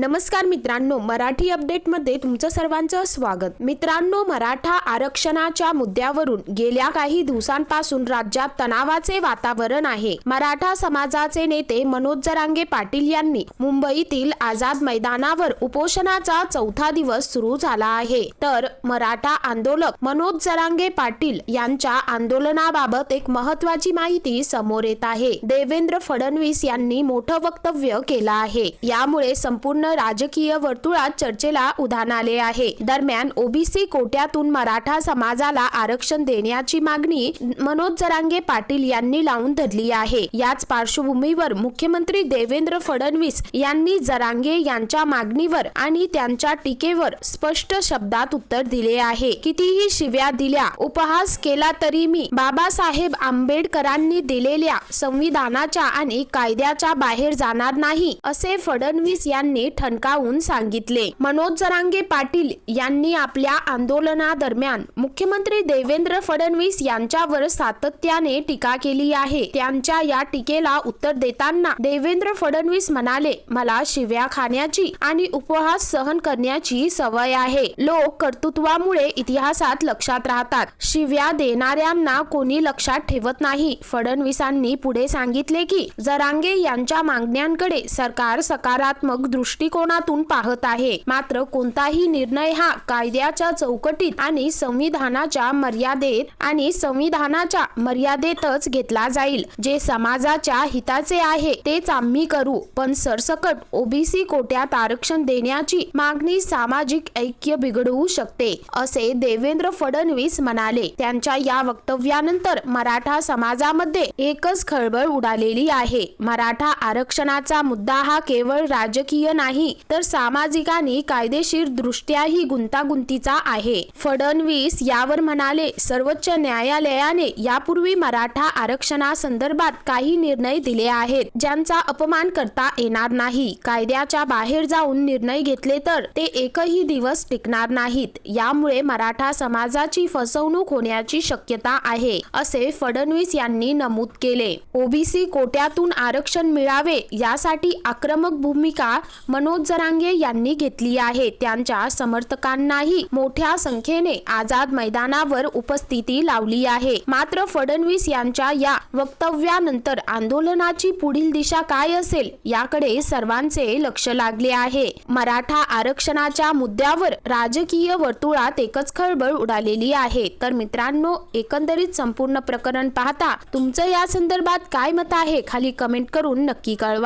नमस्कार मित्रांनो मराठी अपडेटमध्ये तुमचं सर्वांचं स्वागत. मित्रांनो मराठा आरक्षणाच्या मुद्द्यावरून गेल्या काही दिवसांपासून राज्यात तणावाचे वातावरण आहे. मराठा समाजाचे नेते मनोज जरांगे पाटील यांनी मुंबईतील आझाद मैदानावर उपोषणाचा चौथा दिवस सुरू झाला आहे. तर मराठा आंदोलक मनोज जरांगे पाटील यांच्या आंदोलनाबाबत एक महत्वाची माहिती समोर येत आहे. देवेंद्र फडणवीस यांनी मोठं वक्तव्य केलं आहे. यामुळे संपूर्ण राजकीय वर्तुळात चर्चेला उधाण आले आहे. दरम्यान ओबीसी कोट्यातून मराठा समाजाला आरक्षण देण्याची मागणी मनोज जरांगे पाटील यांनी लावून धरली आहे. याच पार्श्वभूमीवर मुख्यमंत्री देवेंद्र फडणवीस यांनी जरांगे यांच्या मागणीवर आणि त्यांच्या टीकेवर स्पष्ट शब्दात उत्तर दिले आहे. कितीही शिव्या दिल्या उपहास केला तरी मी बाबासाहेब आंबेडकरांनी दिलेल्या संविधानाच्या आणि कायद्याच्या बाहेर जाणार नाही असे फडणवीस यांनी ठणकावून सांगितले. मनोज जरांगे पाटील यांनी आपल्या आंदोलनादरम्यान मुख्यमंत्री देवेंद्र फडणवीस यांच्यावर सातत्याने टीका केली आहे. त्यांच्या या टीकेला उत्तर देताना देवेंद्र फडणवीस म्हणाले मला शिव्या खाण्याची आणि उपहास सहन करण्याची सवय आहे. लोक कर्तृत्वामुळे इतिहासात लक्षात राहतात. शिव्या देणाऱ्यांना कोणी लक्षात ठेवत नाही. फडणवीसांनी पुढे सांगितले की जरांगे यांच्या मागण्यांकडे सरकार सकारात्मक दृष्टिकोनातून पाहत आहे. मात्र कोणताही निर्णय हा कायद्याच्या चौकटीत आणि संविधानाच्या मर्यादेत आणि संविधानाच्या मर्यादेतच घेतला जाईल. जे समाजाच्या हिताचे आहे तेच आम्ही करू. पण सरसकट ओबीसी कोट्यात आरक्षण देण्याची मागणी सामाजिक ऐक्य बिघडवू शकते असे देवेंद्र फडणवीस म्हणाले. त्यांच्या या वक्तव्यानंतर मराठा समाजामध्ये एकच खळबळ उडालेली आहे. मराठा आरक्षणाचा मुद्दा हा केवळ राजकीय नाही तर सामाजिक आणि कायदेशीर दृष्ट्याही गुंतागुंतीचा आहे. फडणवीस यावर म्हणाले सर्वोच्च न्यायालयाने यापूर्वी मराठा आरक्षणासंदर्भात काही निर्णय दिले आहेत. ज्यांचा अपमान करता येणार नाही. कायद्याच्या बाहेर जाऊन निर्णय घेतले तर ते एकही दिवस टिकणार नाहीत. यामुळे मराठा समाजाची फसवणूक होण्याची शक्यता आहे असे फडणवीस यांनी नमूद केले. ओबीसी कोट्यातून आरक्षण मिळावे यासाठी आक्रमक भूमिका मनोज जरांगे यांनी घेतली आहे. त्यांच्या समर्थकांनाही मोठ्या संख्येने आझाद मैदानावर उपस्थिती लावली आहे. मात्र फडणवीस यांच्या या वक्तव्यानंतर आंदोलनाची पुढील दिशा काय असेल याकडे सर्वांचे लक्ष लागले आहे. मराठा आरक्षणाच्या मुद्द्यावर राजकीय वर्तुळात एकच खळबळ उडालेली आहे. तर मित्रांनो एकंदरीत संपूर्ण प्रकरण पाहता तुमचं या संदर्भात काय मत आहे? खाली कमेंट करून नक्की कळवा.